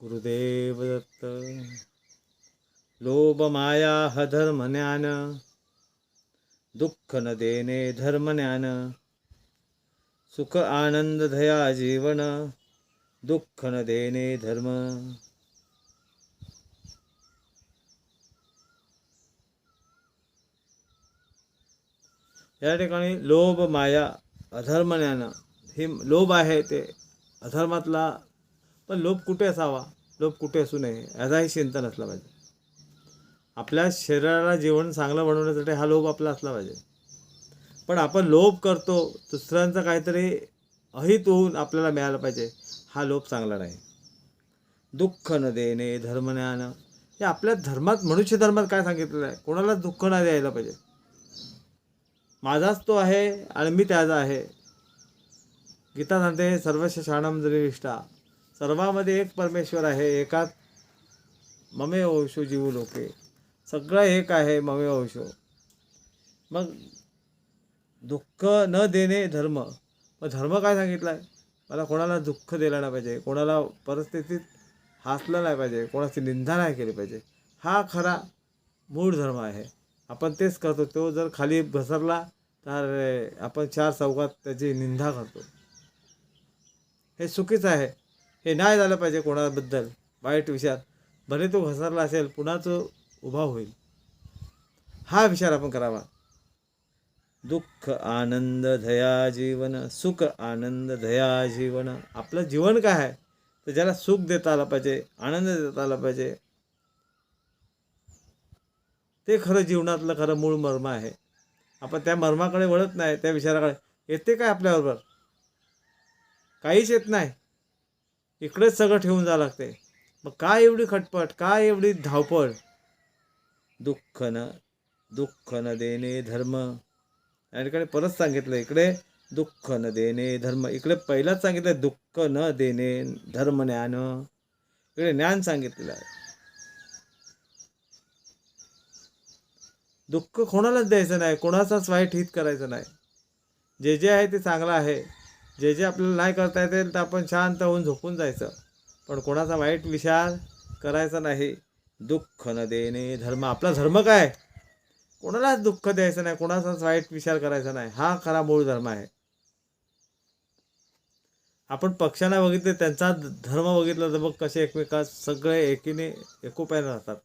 गुरुदेव दत्त लोभ माया ह धर्म ज्ञान दुःख न देणे धर्म ज्ञान सुख आनंद धया जीवन दुःख न देणे धर्म। या ठिकाणी लोभ माया अधर्म ज्ञान हे लोभ आहे ते अधर्मातला पण लोभ कुठे असावा? लोभ कुठे असू नये याचाही चिंता असला पाहिजे. आपल्या शरीराला जीवन चांगलं बनवण्यासाठी हा लोभ आपला असला पाहिजे. पण आपण लोभ करतो दुसऱ्यांचं काहीतरी अहित होऊन आपल्याला मिळालं पाहिजे हा लोभ चांगला नाही. दुःख न देणे धर्मज्ञान हे आपल्या धर्मात मनुष्य धर्मात काय सांगितलेलं आहे? कोणाला दुःख नाही द्यायला पाहिजे. माझाच तो आहे आणि मी त्याचा आहे. गीता सांगते सर्वस्व शाणम जरी निष्ठा सर्वामध्ये एक परमेश्वर आहे एकात ममे ओशो जीव लोके. सगळं एक आहे ममे ओशो मग दुःख न देणे धर्म. मग धर्म काय सांगितला आहे मला कोणाला दुःख दिलं नाही पाहिजे कोणाला परिस्थितीत हसलं नाही पाहिजे कोणाची निंदा नाही केली पाहिजे. हा खरा मूळ धर्म आहे. आपण तेच करतो तो जर खाली घसरला तर आपण चार चौकात त्याची निंदा करतो. हे चुकीचं आहे. हे नाही झालं पाहिजे कोणाबद्दल. वाईट विचार. भले तो घसरला असेल पुन्हा तो उभा होईल. हा विचार आपण करावा. दुःख आनंद धया जीवन सुख आनंद धया जीवन. आपलं जीवन काय आहे? तर ज्याला सुख देता आलं पाहिजे आनंद देता आला पाहिजे ते खरं जीवनातलं खरं मूळ मर्म आहे. आपण त्या मर्माकडे वळत नाही त्या विचाराकडे. येते काय आपल्याबरोबर? काहीच येत नाही. इकडेच सगळं ठेवून जावं लागते. मग काय एवढी खटपट काय एवढी धावपळ? दुःख न दुःख न देणे धर्म. या ठिकाणी परत सांगितलं इकडे दुःख न देणे धर्म. इकडे पहिलाच सांगितलं दुःख न देणे धर्म ज्ञान. इकडे ज्ञान सांगितलेलं आहे दुःख कोणालाच द्यायचं नाही कोणाचाच वाईट हित करायचं नाही. जे जे आहे ते चांगलं आहे. जे जे आपल्याला नाही करता येते तर आपण शांत होऊन झोपून जायचं. पण कोणाचा वाईट विचार करायचा नाही. दुःख न देणे धर्म. आपला धर्म काय? कोणालाच दुःख द्यायचं नाही कोणाचाच वाईट विचार करायचा नाही. हा खरा मूळ धर्म आहे. आपण पक्षांना बघितले त्यांचा धर्म बघितला तर मग कसे एकमेकात सगळे एकीने एकोप्याने राहतात.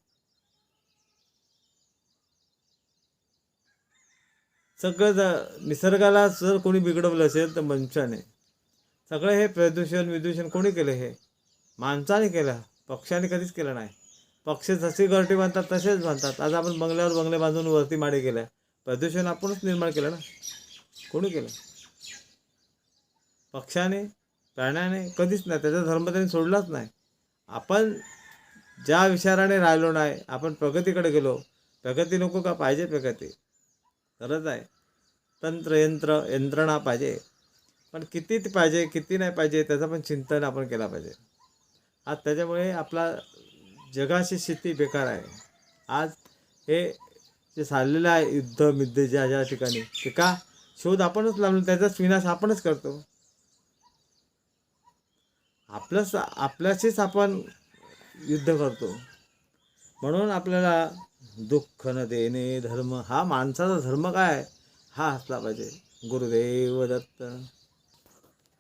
सगळं निसर्गाला जर कोणी बिघडवलं असेल तर मनुष्याने सगळं हे प्रदूषण विदूषण कोणी केलं हे? माणसाने केलं. पक्षाने कधीच केलं नाही. पक्ष जशी घरटी बांधतात तसेच बांधतात. आज आपण बंगल्यावर बंगले बांधून वरती माडी केल्या प्रदूषण आपणच निर्माण केलं ना? कोणी केलं? पक्षाने प्राण्याने कधीच नाही. त्याचा धर्म त्यांनी सोडलाच नाही. आपण ज्या विचाराने राहिलो नाही आपण प्रगतीकडे गेलो. प्रगती नको का? पाहिजे प्रगती. गरज आहे. तंत्र यंत्र यंत्रणा पाहिजे. पण किती पाहिजे किती नाही पाहिजे त्याचं पण चिंतन आपण केला पाहिजे. आज त्याच्यामुळे आपला जगाची स्थिती बेकार आहे. आज हे जे चाललेलं आहे युद्ध मिद्ध ज्या ज्या ठिकाणी ते का? शोध आपणच लावलो त्याचाच विनाश आपणच करतो. आपलंच आपल्याशीच आपण युद्ध करतो. म्हणून आपल्याला दुःख न देणे धर्म. हा माणसाचा धर्म काय? हा असला पाहिजे. गुरुदेव दत्त.